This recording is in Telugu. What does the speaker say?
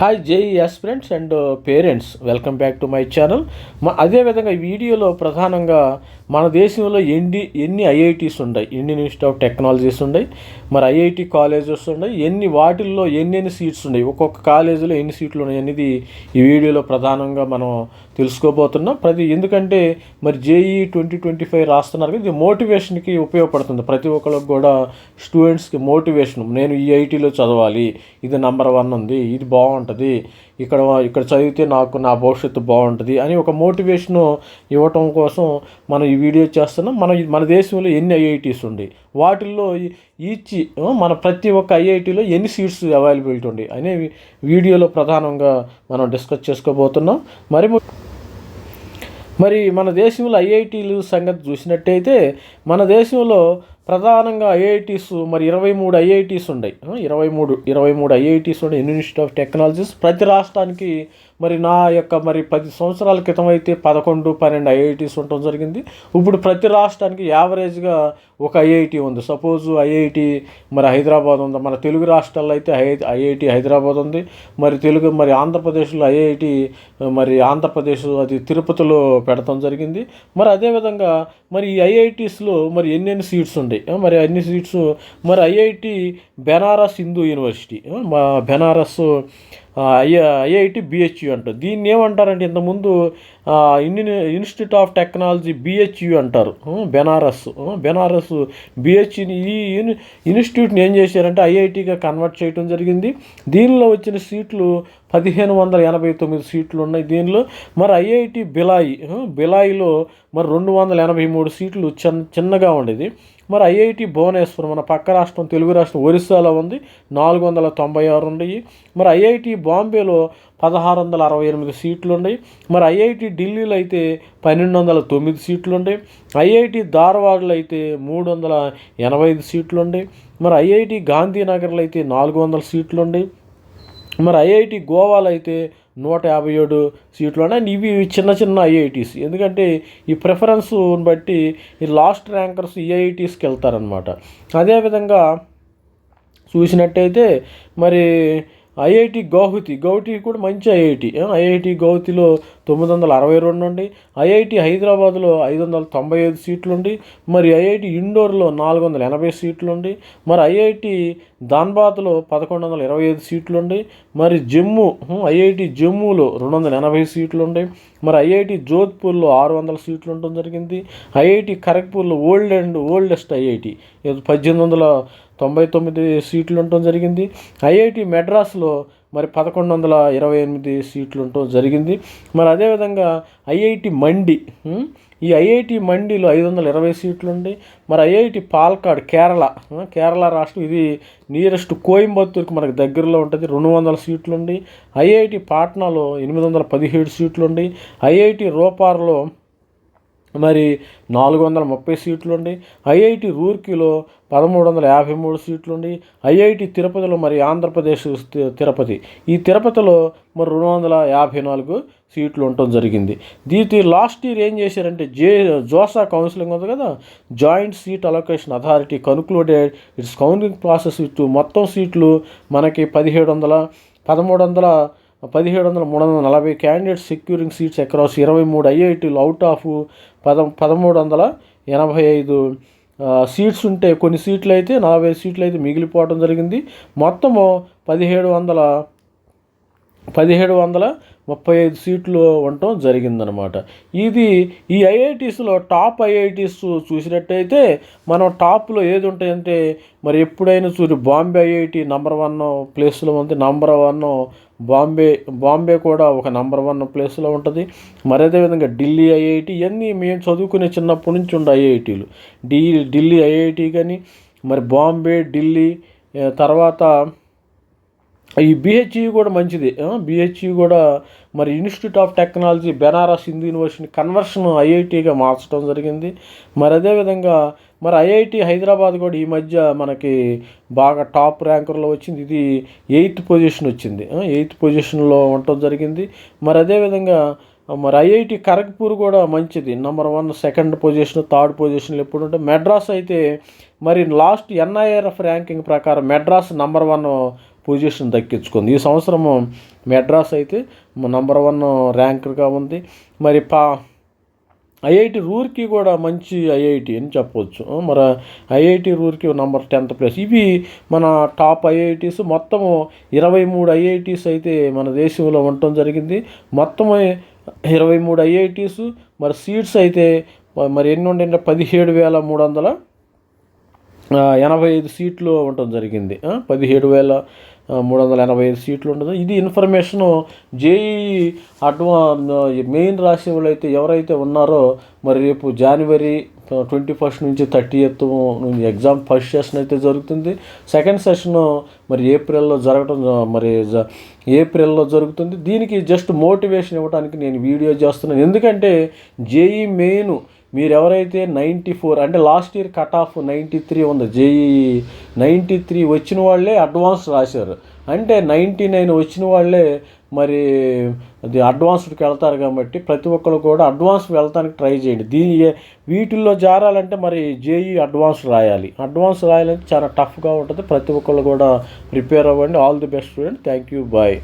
Hi JEE aspirants and parents welcome back to my channel మా అదేవిధంగా ఈ వీడియోలో ప్రధానంగా మన దేశంలో ఎన్ని ఎన్ని ఐఐటీస్ ఉన్నాయి ఇండియన్ ఇన్స్టిట్యూట్ ఆఫ్ టెక్నాలజీస్ ఉన్నాయి మరి ఐఐటి కాలేజెస్ ఉన్నాయి ఎన్ని వాటిల్లో ఎన్ని ఎన్ని సీట్స్ ఉన్నాయి ఒక్కొక్క కాలేజీలో ఎన్ని సీట్లు ఉన్నాయి అనేది ఈ వీడియోలో ప్రధానంగా మనం తెలుసుకోబోతున్నాం. ప్రతి ఎందుకంటే మరి జేఈ ట్వంటీ ట్వంటీ ఫైవ్ రాస్తున్నారు కదా ఇది మోటివేషన్కి ఉపయోగపడుతుంది. ప్రతి ఒక్కరికి కూడా స్టూడెంట్స్కి మోటివేషన్. నేను ఈ ఐటీలో చదవాలి. ఇది నంబర్ వన్ ఉంది. ఇది బాగుంటుంది. ఇక్కడ ఇక్కడ చదివితే నాకు నా భవిష్యత్తు బాగుంటుంది అని ఒక మోటివేషన్ ఇవ్వటం కోసం మనం ఈ వీడియో చేస్తున్నాం. మన మన దేశంలో ఎన్ని ఐఐటీస్ ఉండి వాటిల్లో ఈచ్ మన ప్రతి ఒక్క ఐఐటీలో ఎన్ని సీట్స్ అవైలబిలిటీ ఉంది అనే వీడియోలో ప్రధానంగా మనం డిస్కస్ చేసుకోబోతున్నాం. మరి మరి మన దేశంలో ఐఐటీలు సంగతి చూసినట్టయితే మన దేశంలో ప్రధానంగా ఐఐటీస్ మరి ఇరవై మూడు ఐఐటీస్ ఉన్నాయి ఇరవై మూడు ఇరవై మూడు ఐఐటీస్ ఉన్నాయి ఇండియన్ ఇన్స్టిట్యూట్ ఆఫ్ టెక్నాలజీస్ ప్రతి రాష్ట్రానికి మరి నా యొక్క మరి పది సంవత్సరాల క్రితం అయితే పదకొండు పన్నెండు ఐఐటీస్ ఉండటం జరిగింది. ఇప్పుడు ప్రతి రాష్ట్రానికి యావరేజ్గా ఒక ఐఐటి ఉంది. సపోజ్ ఐఐటి మరి హైదరాబాద్ ఉంది. మన తెలుగు రాష్ట్రాల్లో అయితే ఐ ఐఐటి హైదరాబాద్ ఉంది. మరి తెలుగు మరి ఆంధ్రప్రదేశ్లో ఐఐటి మరి ఆంధ్రప్రదేశ్ అది తిరుపతిలో పెడతాం జరిగింది. మరి అదేవిధంగా మరి ఈ ఐఐటీస్లో మరి ఎన్నెన్ని సీట్స్ ఉన్నాయి మరి అన్ని సీట్స్ మరి ఐఐటి బెనారస్ హిందూ యూనివర్సిటీ మా బెనారస్ ఐ ఐఐటి బిహెచ్యు అంటారు దీన్ని ఏమంటారంటే ఇంతకుముందు ఇన్స్టిట్యూట్ ఆఫ్ టెక్నాలజీ బిహెచ్యు అంటారు. బెనారస్. బెనారస్ బిహెచ్యుని ఈ ఇన్స్టిట్యూట్ని ఏం చేశారంటే ఐఐటిగా కన్వర్ట్ చేయడం జరిగింది. దీనిలో వచ్చిన సీట్లు పదిహేను వందల ఎనభై తొమ్మిది సీట్లు ఉన్నాయి దీనిలో. మరి ఐఐటి బిలాయి బిలాయిలో మరి రెండు వందల ఎనభై మూడు సీట్లు చిన్న చిన్నగా ఉండేది. మరి ఐఐటి భువనేశ్వర్ మన పక్క రాష్ట్రం తెలుగు రాష్ట్రం ఒరిస్సాలో ఉంది నాలుగు వందల తొంభై ఆరు ఉన్నాయి మరి ఐఐటి బాంబేలో పదహారు వందల అరవై ఎనిమిది సీట్లు ఉన్నాయి మరి ఐఐటి ఢిల్లీలో అయితే పన్నెండు వందల తొమ్మిది సీట్లు ఉన్నాయి ఐఐటి ధార్వాడ్లో అయితే మూడు వందల ఎనభై ఐదు సీట్లు ఉన్నాయి మరి ఐఐటి గాంధీనగర్లో అయితే నాలుగు వందల సీట్లు ఉన్నాయి మరి ఐఐటి గోవాలో అయితే నూట యాభై ఏడు సీట్లు ఇవి చిన్న చిన్న ఐఐటీస్. ఎందుకంటే ఈ ప్రిఫరెన్స్ బట్టి ఈ లాస్ట్ ర్యాంకర్స్ ఈఐటీస్కి వెళ్తారనమాట అదేవిధంగా చూసినట్టయితే మరి ఐఐటి గౌహతి గౌహతి కూడా మంచి ఐఐటి. ఐఐటి గౌహతిలో తొమ్మిది వందల అరవై రెండు ఉండి ఐఐటి హైదరాబాద్లో ఐదు వందల తొంభై ఐదు సీట్లు ఉండి మరి ఐఐటి ఇండోర్లో నాలుగు వందల ఎనభై సీట్లు ఉండి మరి ఐఐటి ధాన్బాద్లో పదకొండు వందల ఇరవై ఐదు సీట్లు ఉండి మరి జమ్మూ ఐఐటి జమ్మూలో రెండు వందల ఎనభై సీట్లు ఉండి మరి ఐఐటి జోధ్పూర్లో ఆరు వందల సీట్లు ఉండడం జరిగింది ఐఐటి ఖరగ్పూర్లో ఓల్డ్ అండ్ ఓల్డెస్ట్ ఐఐటి. పద్దెనిమిది వందల తొంభై తొమ్మిది సీట్లు ఉండటం జరిగింది. ఐఐటి మెడ్రాస్లో మరి పదకొండు వందల ఇరవై ఎనిమిది సీట్లు ఉండటం జరిగింది. మరి అదేవిధంగా ఐఐటి మండి ఈ ఐఐటి మండిలో ఐదు వందల ఇరవై సీట్లు ఉండి మరి ఐఐటి పాల్కాడ్ కేరళ కేరళ రాష్ట్రం ఇది నియరెస్ట్ కోయంబత్తూర్కి మనకు దగ్గరలో ఉంటుంది రెండు వందల సీట్లు ఉండి ఐఐటి పాట్నాలో ఎనిమిది వందల పదిహేడు సీట్లు ఉండి ఐఐటి రోపార్లో మరి నాలుగు వందల ముప్పై సీట్లు ఉండి ఐఐటి రూర్కీలో పదమూడు వందల యాభై మూడు సీట్లుండి ఐఐటి తిరుపతిలో మరి ఆంధ్రప్రదేశ్ తిరుపతి. ఈ తిరుపతిలో మరి రెండు వందల యాభై నాలుగు సీట్లు ఉండటం జరిగింది. దీని లాస్ట్ ఇయర్ ఏం చేశారంటే జే జోసా కౌన్సిలింగ్ ఉంది కదా joint seat allocation authority concluded it's counting process ఇటు మొత్తం సీట్లు మనకి పదిహేడు వందల పదమూడు వందల పదిహేడు వందల మూడు వందల నలభై క్యాండిడేట్స్ సెక్యూరింగ్ సీట్స్ అక్రాస్ ఇరవై మూడు ఐఐటీలు అవుట్ ఆఫ్ పద పదమూడు వందల ఎనభై ఐదు సీట్స్ ఉంటే కొన్ని సీట్లు అయితే నలభై సీట్లు అయితే మిగిలిపోవడం జరిగింది. మొత్తము పదిహేడు వందల పదిహేడు వందల ముప్పై ఐదు సీట్లు ఉండటం జరిగిందనమాట. ఇది ఈ ఐఐటీస్లో టాప్ ఐఐటీస్ చూసినట్టయితే మనం టాప్లో ఏది ఉంటాయంటే మరి ఎప్పుడైనా చూడు బాంబే ఐఐటి నంబర్ వన్ ప్లేస్లో ఉంది. నంబర్ వన్ బాంబే బాంబే కూడా ఒక నంబర్ వన్ ప్లేస్లో ఉంటుంది. మరి అదేవిధంగా ఢిల్లీ ఐఐటి ఇవన్నీ మేము చదువుకునే చిన్నప్పటి నుంచి ఉండే ఐఐటీలు. ఢీ ఢిల్లీ ఐఐటి కానీ మరి బాంబే ఢిల్లీ తర్వాత ఈ బిహెచ్ఈ కూడా మంచిది. బిహెచ్ఈ కూడా మరి institute of technology Banaras Hindu university conversion ఐఐటిగా మార్చడం జరిగింది. మరి అదేవిధంగా మరి ఐఐటి హైదరాబాద్ కూడా ఈ మధ్య మనకి బాగా టాప్ ర్యాంకర్లో వచ్చింది. ఇది ఎయిత్ పొజిషన్ వచ్చింది. ఎయిత్ పొజిషన్లో ఉండటం జరిగింది. మరి అదేవిధంగా మరి ఐఐటి ఖరగ్పూర్ కూడా మంచిది. Number one second position third పొజిషన్లు ఎప్పుడు ఉంటే మెడ్రాస్ అయితే మరి లాస్ట్ ఎన్ఐఆర్ఎఫ్ ర్యాంకింగ్ ప్రకారం మెడ్రాస్ నెంబర్ వన్ పొజిషన్ దక్కించుకుంది. ఈ సంవత్సరం మెడ్రాస్ అయితే నంబర్ వన్ ర్యాంకర్గా ఉంది. మరి పా ఐఐటి రూర్కి కూడా మంచి ఐఐటి అని చెప్పవచ్చు మరి IIT Roorkee number tenth place ఇవి మన టాప్ ఐఐటీస్. మొత్తం ఇరవై మూడు ఐఐటీస్ అయితే మన దేశంలో ఉండటం జరిగింది. మొత్తం ఇరవై మూడు ఐఐటీస్. మరి సీట్స్ అయితే మరి ఎన్ని ఉండే పదిహేడు వేల మూడు వందల ఎనభై ఐదు సీట్లు ఉండటం జరిగింది. పదిహేడు వేల మూడు వందల ఎనభై ఐదు సీట్లు ఉండదు. ఇది ఇన్ఫర్మేషను జేఈ అడ్వా మెయిన్ రాసే వాళ్ళు అయితే ఎవరైతే ఉన్నారో మరి రేపు జనవరి ట్వంటీ ఫస్ట్ నుంచి thirty eighth exam first session అయితే జరుగుతుంది. సెకండ్ సెషన్ మరి ఏప్రిల్లో జరగడం మరి జ- ఏప్రిల్లో జరుగుతుంది. దీనికి జస్ట్ మోటివేషన్ ఇవ్వడానికి నేను వీడియో చేస్తున్నాను. ఎందుకంటే జేఈ మెయిన్ మీరు ఎవరైతే నైంటీ ఫోర్ అంటే last year cut off ninety three ఉంది జేఈ నైంటీ త్రీ వచ్చిన వాళ్ళే అడ్వాన్స్ రాశారు. అంటే నైంటీ నైన్ వచ్చిన వాళ్ళే మరి అది అడ్వాన్స్డ్కి వెళ్తారు కాబట్టి ప్రతి ఒక్కరు కూడా అడ్వాన్స్ వెళ్తానికి ట్రై చేయండి. దీని వీటిల్లో జారాలంటే మరి జేఈ అడ్వాన్స్ రాయాలి. అడ్వాన్స్ రాయాలంటే చాలా టఫ్గా ఉంటుంది. ప్రతి ఒక్కళ్ళు కూడా ప్రిపేర్ అవ్వండి. All the best student. Thank you. Bye.